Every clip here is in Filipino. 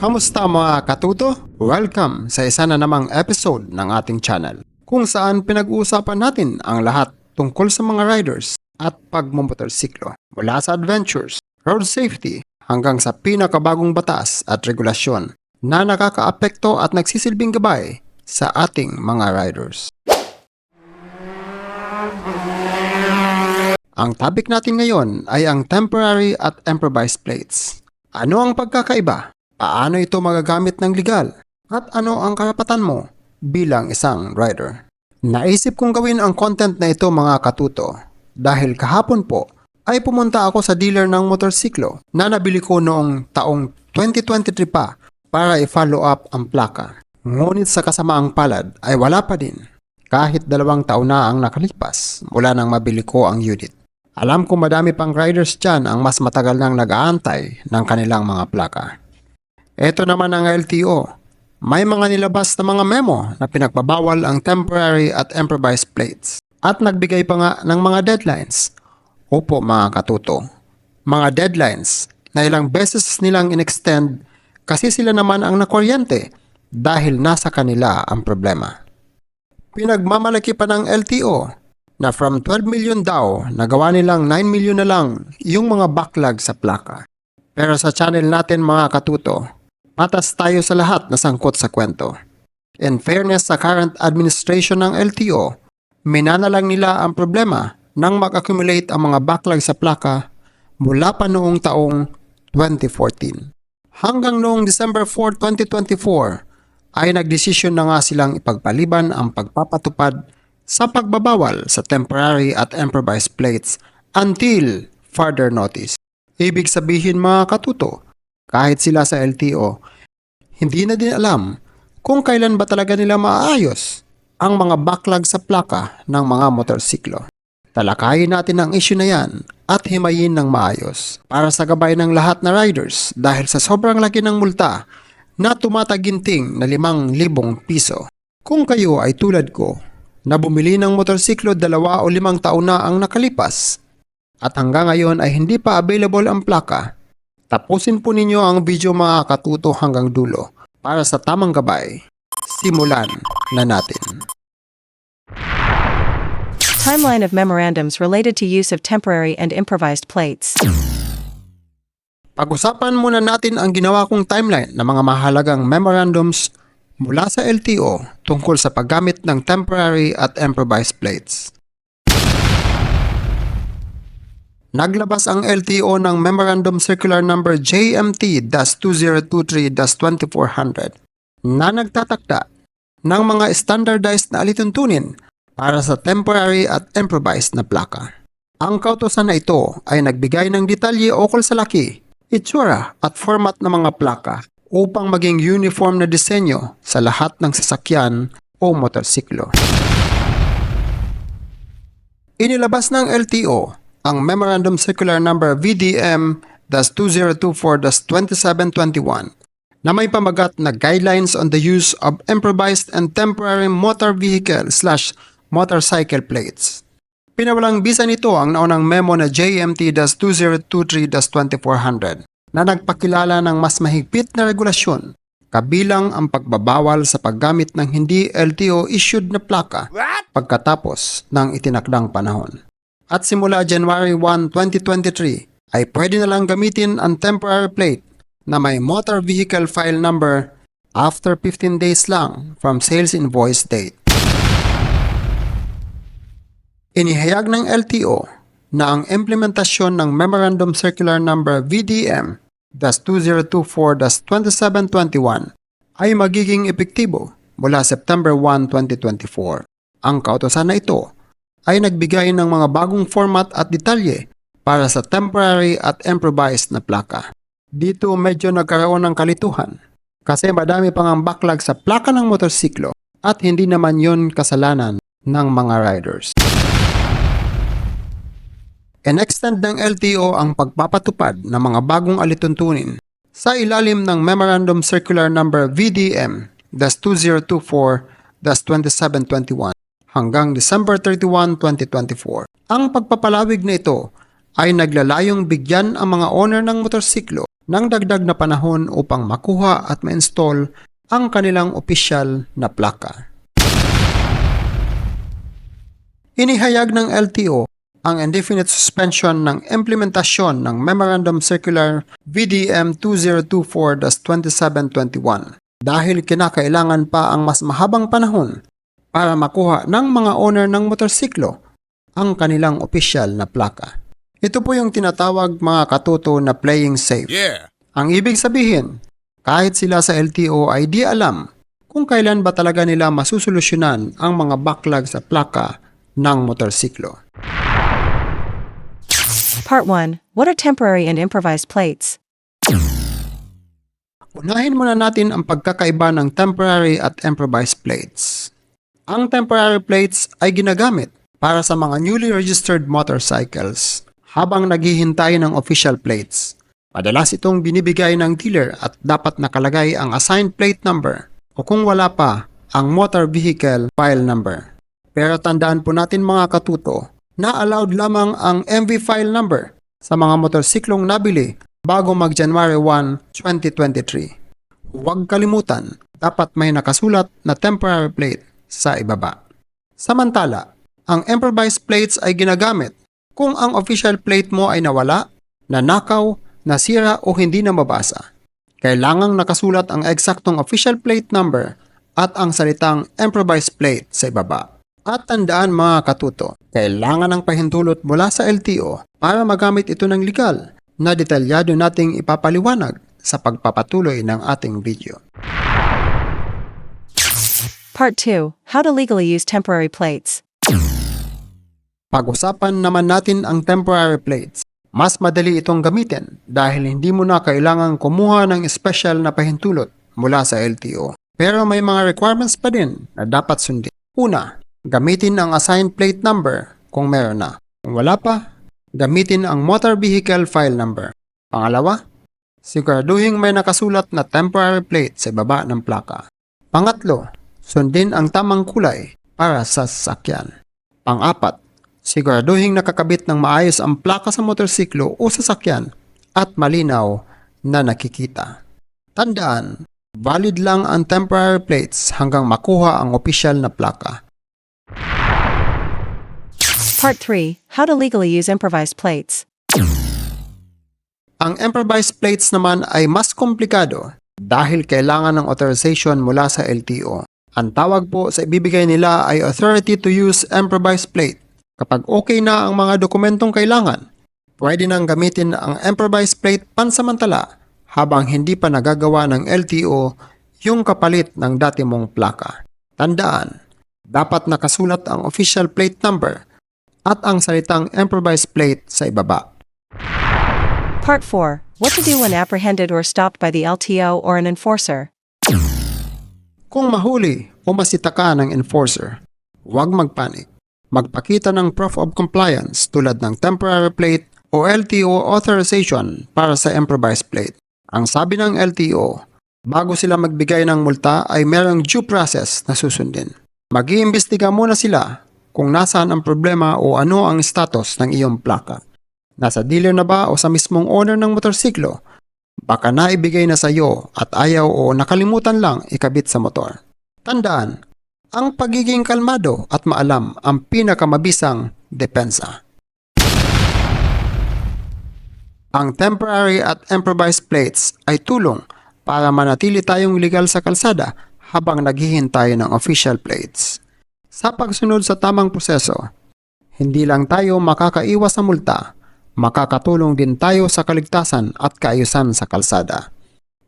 Kamusta mga katuto? Welcome sa isa na namang episode ng ating channel kung saan pinag-uusapan natin ang lahat tungkol sa mga riders at pagmumotorsiklo mula sa adventures, road safety hanggang sa pinakabagong batas at regulasyon na nakakaapekto at nagsisilbing gabay sa ating mga riders. Ang topic natin ngayon ay ang temporary at improvised plates. Ano ang pagkakaiba? Paano ito magagamit ng legal? At ano ang karapatan mo bilang isang rider? Naisip kong gawin ang content na ito mga katuto dahil kahapon po ay pumunta ako sa dealer ng motorsiklo na nabili ko noong taong 2023 pa para i-follow up ang plaka. Ngunit sa kasamaang palad ay wala pa din kahit dalawang taon na ang nakalipas mula nang mabili ko ang unit. Alam ko madami pang riders dyan ang mas matagal nang nag-aantay ng kanilang mga plaka. Ito naman ang LTO. May mga nilabas na mga memo na pinagbabawal ang temporary at improvised plates at nagbigay pa nga ng mga deadlines. Opo mga katuto, mga deadlines na ilang beses nilang inextend kasi sila naman ang nakuryente dahil nasa kanila ang problema. Pinagmamalaki pa ng LTO na from 12 million daw, nagawa nilang 9 million na lang yung mga backlog sa plaka. Pero sa channel natin mga katuto, patas tayo sa lahat na sangkot sa kwento. In fairness sa current administration ng LTO, minana lang nila ang problema nang mag-accumulate ang mga backlog sa plaka mula pa noong taong 2014. Hanggang noong December 4, 2024, ay nagdesisyon na nga silang ipagpaliban ang pagpapatupad sa pagbabawal sa temporary at improvised plates until further notice. Ibig sabihin mga katuto, kahit sila sa LTO, hindi na din alam kung kailan ba talaga nila maayos ang mga backlog sa plaka ng mga motorsiklo. Talakayin natin ang issue na yan at himayin ng maayos para sa gabay ng lahat na riders dahil sa sobrang laki ng multa na tumataginting na 5,000 piso. Kung kayo ay tulad ko na bumili ng motorsiklo dalawa o limang taon na ang nakalipas at hanggang ngayon ay hindi pa available ang plaka, tapusin po ninyo ang video mga katuto hanggang dulo para sa tamang gabay. Simulan na natin. Timeline of memorandums related to use of temporary and improvised plates. Pag-usapan muna natin ang ginawa kong timeline ng mga mahalagang memorandums mula sa LTO tungkol sa paggamit ng temporary at improvised plates. Naglabas ang LTO ng Memorandum Circular Number JMT-2023-2400 na nagtatakda ng mga standardized na alituntunin para sa temporary at improvised na plaka. Ang kautosan na ito ay nagbigay ng detalye ukol sa laki, itsura at format ng mga plaka upang maging uniform na disenyo sa lahat ng sasakyan o motorsiklo. Inilabas ng LTO ang Memorandum Circular Number VDM-2024-2721 na may pamagat na Guidelines on the Use of Improvised and Temporary Motor Vehicle slash Motorcycle Plates. Pinawalang bisa nito ang naunang memo na JMT-2023-2400 na nagpakilala ng mas mahigpit na regulasyon kabilang ang pagbabawal sa paggamit ng hindi LTO-issued na plaka pagkatapos ng itinakdang panahon. At simula January 1, 2023 ay pwede na lang gamitin ang temporary plate na may motor vehicle file number after 15 days lang from sales invoice date. Inihayag ng LTO na ang implementasyon ng Memorandum Circular Number VDM 2024-2721 ay magiging epektibo mula September 1, 2024. Ang kautosan na ito ay nagbigay ng mga bagong format at detalye para sa temporary at improvised na plaka. Dito medyo nagkaroon ng kalituhan kasi madami pang ang backlog sa plaka ng motorsiklo at hindi naman yon kasalanan ng mga riders. In-extend ng LTO ang pagpapatupad ng mga bagong alituntunin sa ilalim ng Memorandum Circular Number VDM-2024-2721 hanggang December 31, 2024. Ang pagpapalawig na ito ay naglalayong bigyan ang mga owner ng motorsiklo ng dagdag na panahon upang makuha at ma-install ang kanilang opisyal na plaka. Inihayag ng LTO ang indefinite suspension ng implementasyon ng Memorandum Circular VDM 2024-2721 dahil kinakailangan pa ang mas mahabang panahon para makuha ng mga owner ng motorsiklo ang kanilang opisyal na plaka. Ito po yung tinatawag mga katuto na playing safe. Yeah. Ang ibig sabihin, kahit sila sa LTO ay di alam kung kailan ba talaga nila masusolusyonan ang mga backlog sa plaka ng motorsiklo. Part 1 What are temporary and improvised plates? Unahin muna natin ang pagkakaiba ng temporary at improvised plates. Ang temporary plates ay ginagamit para sa mga newly registered motorcycles habang naghihintay ng official plates. Madalas itong binibigay ng dealer at dapat nakalagay ang assigned plate number o kung wala pa, ang motor vehicle file number. Pero tandaan po natin mga katuto na allowed lamang ang MV file number sa mga motorsiklong nabili bago mag January 1, 2023. Huwag kalimutan, dapat may nakasulat na temporary plate sa ibaba. Samantala, ang improvised plates ay ginagamit kung ang official plate mo ay nawala, nanakaw, nasira o hindi na mabasa. Kailangang nakasulat ang eksaktong official plate number at ang salitang improvised plate sa ibaba. At tandaan mga katuto, kailangan ng pahintulot mula sa LTO para magamit ito ng legal na detalyado nating ipapaliwanag sa pagpapatuloy ng ating video. Part 2 How to legally use temporary plates. Pag-usapan naman natin ang temporary plates. Mas madali itong gamitin dahil hindi mo na kailangang kumuha ng special na pahintulot mula sa LTO. Pero may mga requirements pa din na dapat sundin. Una, gamitin ang assigned plate number kung meron na. Kung wala pa, gamitin ang motor vehicle file number. Pangalawa, siguraduhin may nakasulat na temporary plate sa baba ng plaka. Pangatlo, sundin ang tamang kulay para sa sasakyan. Pang-apat, siguraduhin nakakabit ng maayos ang plaka sa motorsiklo o sasakyan at malinaw na nakikita. Tandaan, valid lang ang temporary plates hanggang makuha ang opisyal na plaka. Part 3 How to legally use improvised plates. Ang improvised plates naman ay mas komplikado dahil kailangan ng authorization mula sa LTO. Ang tawag po sa ibibigay nila ay Authority to Use Improvised Plate. Kapag okay na ang mga dokumentong kailangan, pwede nang gamitin ang improvised plate pansamantala habang hindi pa nagagawa ng LTO yung kapalit ng dati mong plaka. Tandaan, dapat nakasulat ang official plate number at ang salitang improvised plate sa ibaba. Part 4 What to do when apprehended or stopped by the LTO or an enforcer. Kung mahuli o masita ka ng enforcer, huwag magpanik. Magpakita ng proof of compliance tulad ng temporary plate o LTO authorization para sa improvised plate. Ang sabi ng LTO, bago sila magbigay ng multa ay merong due process na susundin. Mag-iimbestiga muna sila kung nasaan ang problema o ano ang status ng iyong plaka. Nasa dealer na ba o sa mismong owner ng motorsiklo? Baka naibigay na sa iyo at ayaw o nakalimutan lang ikabit sa motor. Tandaan, ang pagiging kalmado at maalam ang pinakamabisang depensa. Ang temporary at improvised plates ay tulong para manatili tayong legal sa kalsada habang naghihintay ng official plates. Sa pagsunod sa tamang proseso, hindi lang tayo makakaiwas sa multa, makakatulong din tayo sa kaligtasan at kaayusan sa kalsada.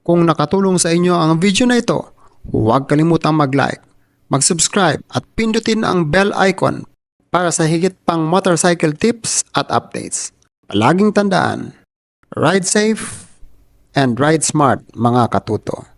Kung nakatulong sa inyo ang video na ito, huwag kalimutang mag-like, mag-subscribe at pindutin ang bell icon para sa higit pang motorcycle tips at updates. Palaging tandaan, ride safe and ride smart mga katuto.